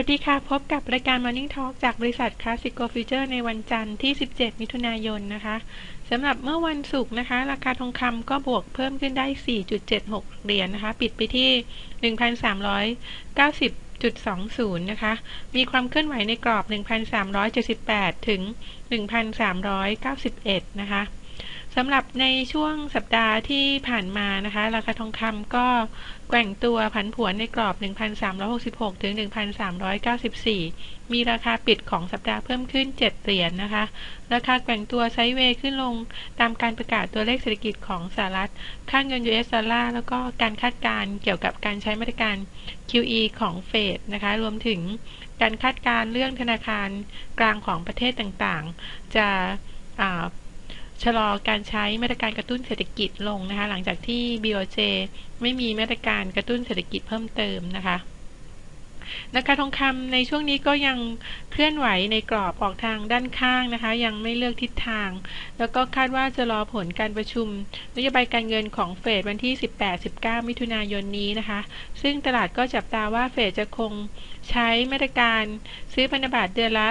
วัสดีค่ะ พบกับรายการ Morning Talk จากบริษัท Classico Future ในวันจันทร์ที่ 17 มิถุนายนนะคะสำหรับเมื่อวันศุกร์นะคะ ราคาทองคำก็บวกเพิ่มขึ้นได้ 4.76 เหรียญนนะคะ ปิดไปที่ 1,390.20 นะคะ มีความเคลื่อนไหวในกรอบ 1,378 ถึง 1,391 นะคะ สำหรับในช่วงสัปดาห์ที่ผ่านมานะคะ ราคาทองคำก็แกว่งตัวผันผวนในกรอบ 1,366 ถึง 1,394 มีราคาปิดของสัปดาห์เพิ่มขึ้น 7 เหรียญนนะคะ ราคาแกว่งตัวไซด์เวย์ขึ้นลงตามการประกาศตัวเลขเศรษฐกิจของสหรัฐ ค่าเงิน US ดอลลาร์แล้วก็การคาดการณ์เกี่ยวกับการใช้มาตรการ QE ของเฟดนะคะ รวมถึงการคาดการณ์เรื่องธนาคารกลางของประเทศต่างๆ จะ ชะลอการใช้มาตรการกระตุ้นเศรษฐกิจลงนะคะ หลังจากที่ BOJ ไม่มีมาตรการกระตุ้นเศรษฐกิจเพิ่มเติมนะคะราคาทองคำในช่วงนี้ก็ยังเคลื่อนไหวในกรอบออกทางด้านข้างนะคะ ยังไม่เลือกทิศทาง แล้วก็คาดว่าจะรอผลการประชุมนโยบายการเงินของเฟดวันที่ 18-19 มิถุนายนนี้นะคะ ซึ่งตลาดก็จับตาว่าเฟดจะคงใช้มาตรการซื้อพันธบัตรเดือนละ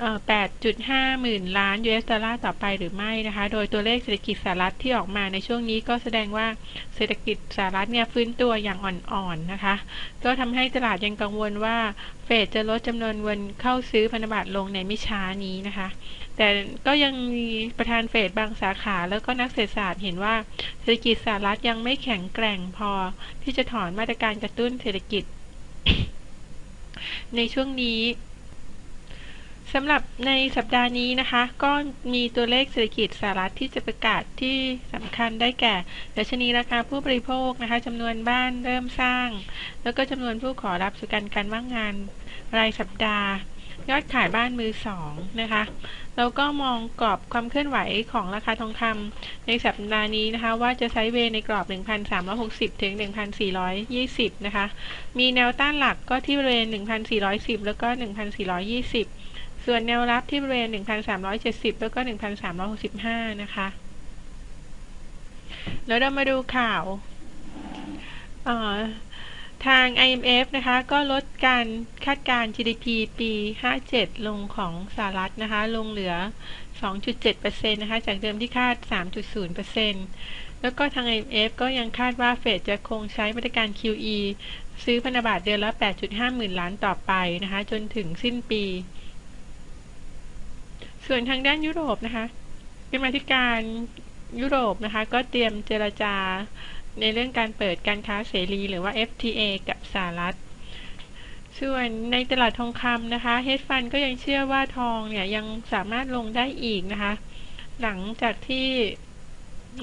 8.5 หมื่นล้าน US ดอลลาร์ต่อไปหรือไม่นะคะ โดยตัวเลขเศรษฐกิจสหรัฐที่ออกมาในช่วงนี้ก็แสดงว่าเศรษฐกิจสหรัฐเนี่ยฟื้นตัวอย่างอ่อนๆนะคะ ก็ทำให้ตลาดยังกังวลว่าเฟดจะลดจำนวนเงินเข้าซื้อพันธบัตรลงในไม่ช้านี้นะคะ แต่ก็ยังมีประธานเฟดบางสาขาแล้วก็นักเศรษฐศาสตร์เห็นว่าเศรษฐกิจสหรัฐยังไม่แข็งแกร่งพอที่จะถอนมาตรการกระตุ้นเศรษฐกิจ ในช่วงนี้ สำหรับในสัปดาห์นี้นะคะ ก็มีตัวเลขเศรษฐกิจสหรัฐที่จะประกาศที่สำคัญได้แก่ดัชนีราคาผู้บริโภคนะคะจำนวนบ้านเริ่มสร้าง แล้วก็จำนวนผู้ขอรับสุกันการว่างงานรายสัปดาห์ ยอดขายบ้านมือสองนะคะแล้วก็มองกรอบความเคลื่อนไหวของราคาทองคำในสัปดาห์นี้นะคะ ว่าจะไซด์เวย์ในกรอบ 1,360 ถึง 1,420 นะคะ มีแนวต้านหลักก็ที่บริเวณ 1,410 แล้วก็ 1,420 ส่วนแนวรับที่บริเวณ 1,370 แล้วก็ 1,365 นะคะ แล้วเรามาดูข่าวทาง IMF นะคะ ก็ลดการคาดการ GDP ปี 57 ลงของสหรัฐนะคะ ลงเหลือ 2.7%นะคะ จากเดิมที่คาด 3.0%แล้วก็ทาง IMF ก็ยังคาดว่าเฟดจะคงใช้มาตรการ QE ซื้อพันธบัตรเดือนละ 8.5 หมื่นล้านต่อไปนะคะ จนถึงสิ้นปี ส่วนทางด้านยุโรปนะคะกรรมาธิการยุโรปนะคะ ก็เตรียมเจรจาในเรื่องการเปิดการค้าเสรีหรือว่า FTA กับสหรัฐ ส่วนในตลาดทองคำนะคะเฮดฟันก็ยังเชื่อว่าทองเนี่ยยังสามารถลงได้อีกนะคะ หลังจากที่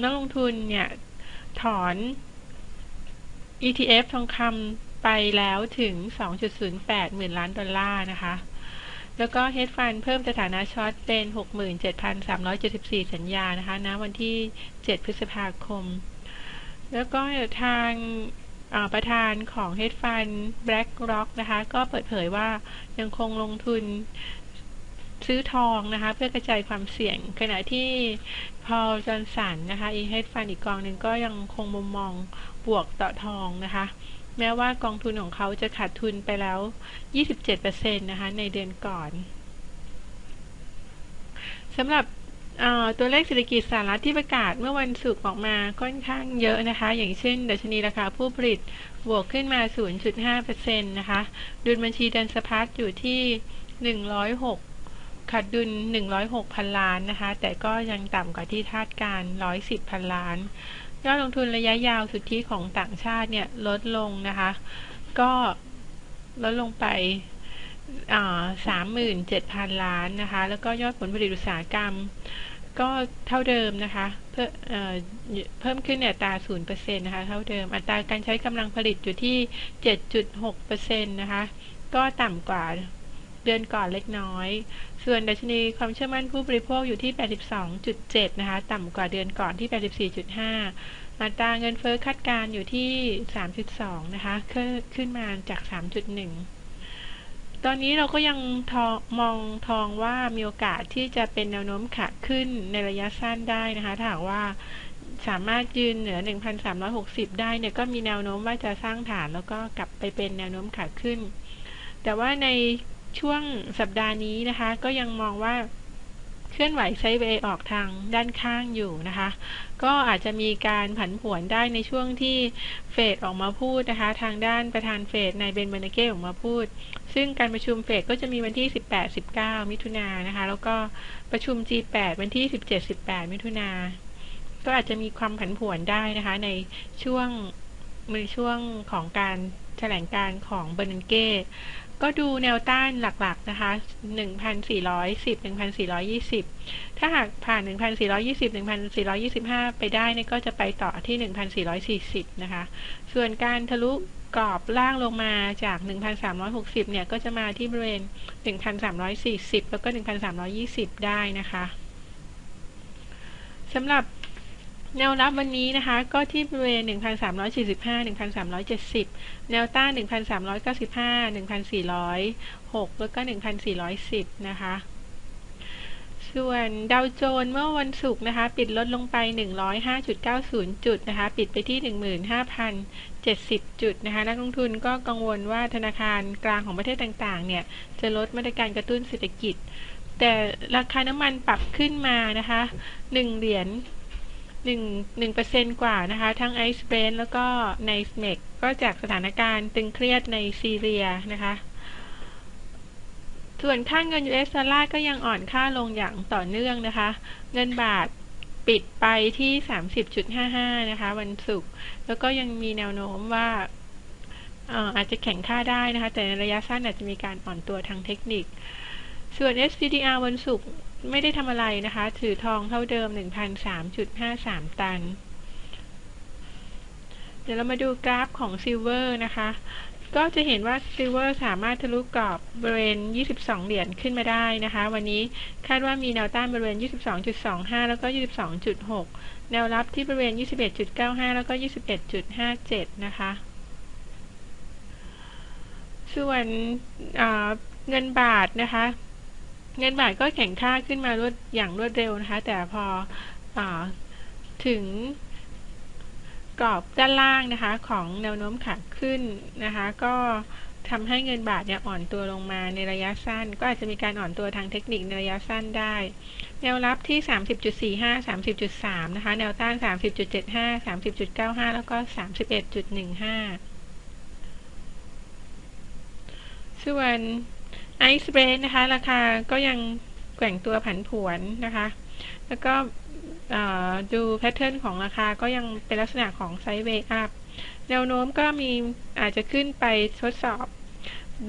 นักลงทุนเนี่ยถอน ETF ทองคำไปแล้วถึง 2.08 หมื่นล้านดอลลาร์นะคะ แล้วก็เฮดฟันเพิ่มสถานะช็อตเป็น 67,374 สัญญานะคะณวันที่ 7 พฤษภาคม แล้วก็ทางประธานของเฮดฟัน BlackRock นะคะ ก็เปิดเผยว่ายังคงลงทุนซื้อทองนะคะ เพื่อกระจายความเสี่ยง ขณะที่พอลจอนสันนะคะอีเฮดฟันอีกกองหนึ่งก็ยังคงมุมมองบวกต่อทองนะคะ แม้ว่ากองทุนของเขาจะขาดทุนไปแล้ว 27%นะคะ ในเดือนก่อนสำหรับตัวเลขเศรษฐกิจสหรัฐที่ประกาศเมื่อวันศุกร์ออกมาค่อนข้างเยอะนะคะ อย่างเช่น ดัชนีราคาผู้ผลิตบวกขึ้นมา 0.5%นะคะ ดุลบัญชีเดินสะพัดอยู่ที่ 106ขาดดุล 106 พันล้านนะคะ แต่ก็ยังต่ำกว่าที่คาดการ 110 พันล้าน ยอดลงทุนระยะยาวสุทธิของต่างชาติเนี่ยลดลงนะคะ ก็ลดลงไปสามหมื่นเจ็ดพันล้านนะคะ แล้วก็ยอดผลผลิตอุตสาหกรรม ก็เท่าเดิมนะคะ เพิ่มเพิ่มขึ้นอัตราศูนย์เปอร์เซ็นต์นะคะ เท่าเดิม อัตราการใช้กำลังผลิตอยู่ที่เจ็ดจุดหกเปอร์เซ็นต์นะคะ ก็ต่ำกว่า เดือนก่อนเล็กน้อย ส่วนดัชนีความเชื่อมั่นผู้บริโภคอยู่ที่ 82.7 นะคะ ต่ำกว่าเดือนก่อนที่ 84.5 อัตราเงินเฟ้อคาดการอยู่ที่ 3.2 นะคะ ขึ้นมาจาก 3.1ตอนนี้เราก็ยังทองมองทองว่ามีโอกาสที่จะเป็นแนวโน้มขาขึ้นในระยะสั้นได้นะคะถ้าหากว่าสามารถยืนเหนือ 1,360 ได้เนี่ยก็มีแนวโน้มว่าจะสร้างฐานแล้วก็กลับไปเป็นแนวโน้มขาขึ้น แต่ว่าใน ช่วงสัปดาห์นี้นะคะ ก็ยังมองว่าเคลื่อนไหวไซด์เวย์ออกทางด้านข้างอยู่นะคะ ก็อาจจะมีการผันผวนได้ในช่วงที่เฟดออกมาพูดนะคะ ทางด้านประธานเฟดนายเบนเบนเก้ออกมาพูด ซึ่งการประชุมเฟดก็จะมีวันที่ 18-19 มิถุนายนนะคะ แล้วก็ประชุม G8 วันที่ 17-18 มิถุนายนก็อาจจะมีความผันผวนได้นะคะ ในช่วงในช่วงของการแถลงการของเบอร์นันเก้ ก็ดูแนวต้านหลักๆนะคะ 1,410 1,420 ถ้าหากผ่าน 1,420 1,425 ไปได้นี่ก็จะไปต่อที่ 1,440 นะคะ ส่วนการทะลุกรอบล่างลงมาจาก 1,360 เนี่ย ก็จะมาที่บริเวณ 1,340 แล้วก็ 1,320 ได้นะคะสำหรับ แนวรับวันนี้นะคะก็ที่บริเวณ 1,345 1,370 แนวต้าน 1,395 1,406 แล้วก็ 1,410 นะคะ ส่วนดาวโจนส์เมื่อวันศุกร์นะคะ ปิดลดลงไป 105.90 จุดนะคะ ปิดไปที่ 15,070 จุดนะคะ นักลงทุนก็กังวลว่าธนาคารกลางของประเทศต่างๆ เนี่ย จะลดมาตรการกระตุ้นเศรษฐกิจ แต่ราคาน้ำมันปรับขึ้นมานะคะ 1 เหรียญ หนึ่งหนึ่งเปอร์เซนต์กว่านะคะ ทั้งไอซ์เบรนแล้วก็ในสเมกก็จากสถานการณ์ตึงเครียดในซีเรียนะคะ ส่วนค่าเงิน US ดอลลาร์ก็ยังอ่อนค่าลงอย่างต่อเนื่องนะคะ เงินบาทปิดไปที่ 30.55 นะคะ วันศุกร์แล้วก็ยังมีแนวโน้มว่าอาจจะแข็งค่าได้นะคะ แต่ในระยะสั้นอาจจะมีการอ่อนตัวทางเทคนิค ส่วน SPDR วันศุกร์ ไม่ได้ทำอะไรนะคะ ถือทองเท่าเดิม 1,003.53 ตัน เดี๋ยวเรามาดูกราฟของซิลเวอร์นะคะ ก็จะเห็นว่าซิลเวอร์สามารถทะลุกรอบบริเวณ 22 เหรียญขึ้นมาได้นะคะ วันนี้คาดว่ามีแนวต้านบริเวณ 22.25 แล้วก็ 22.6 แนวรับที่บริเวณ 21.95 แล้วก็ 21.57 นะคะ ส่วนเงินบาทนะคะ เงินบาทก็แข็งค่าขึ้นมารวดอย่างรวดเร็วนะคะ แต่พออถึงกรอบด้านล่างนะคะของแนวโน้มขาขึ้นนะคะ ก็ทำให้เงินบาทเนี่ยอ่อนตัวลงมาในระยะสั้น ก็อาจจะมีการอ่อนตัวทางเทคนิคในระยะสั้นได้ แนวรับที่ 30.45 30.3 นะคะ แนวต้าน 30.75 30.95 แล้วก็ 31.15 ส่วน ไอซ์เบรนนะคะ ราคาก็ยังแกว่งตัวผันผวนนะคะ แล้วก็ดูแพทเทิร์นของราคาก็ยังเป็นลักษณะของไซด์เวย์อัพแนวโน้มก็มีอาจจะขึ้นไปทดสอบ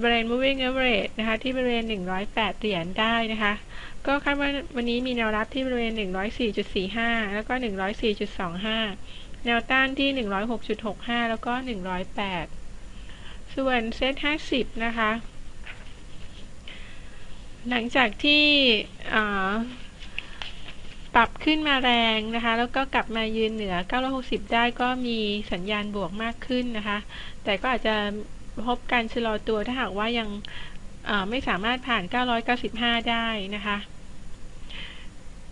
Brain Moving Average นะคะ ที่บริเวณ 108 เหรียญได้นะคะ ก็คาดว่าวันนี้มีแนวรับที่บริเวณ 104.45 แล้วก็ 104.25 แนวต้านที่ 106.65 แล้วก็ 108 ส่วนเซ็ต50 นะคะ หลังจากที่ปรับขึ้นมาแรงนะคะ แล้วก็กลับมายืนเหนือ 960 ได้ก็มีสัญญาณบวกมากขึ้นนะคะ แต่ก็อาจจะพบการชะลอตัวถ้าหากว่ายังไม่สามารถผ่าน 995 ได้นะคะ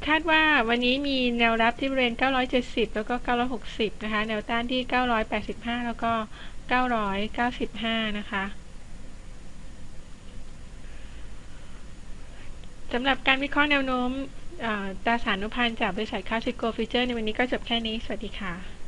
คาดว่าวันนี้มีแนวรับที่บริเวณ 970 แล้วก็ 960 นะคะ แนวต้านที่ 985 แล้วก็ 995 นะคะ สำหรับการวิเคราะห์แนวโน้มตราสารนุพันธ์จากบริษัทคาสิโกฟิเจอร์ในวันนี้ก็จบแค่นี้ สวัสดีค่ะ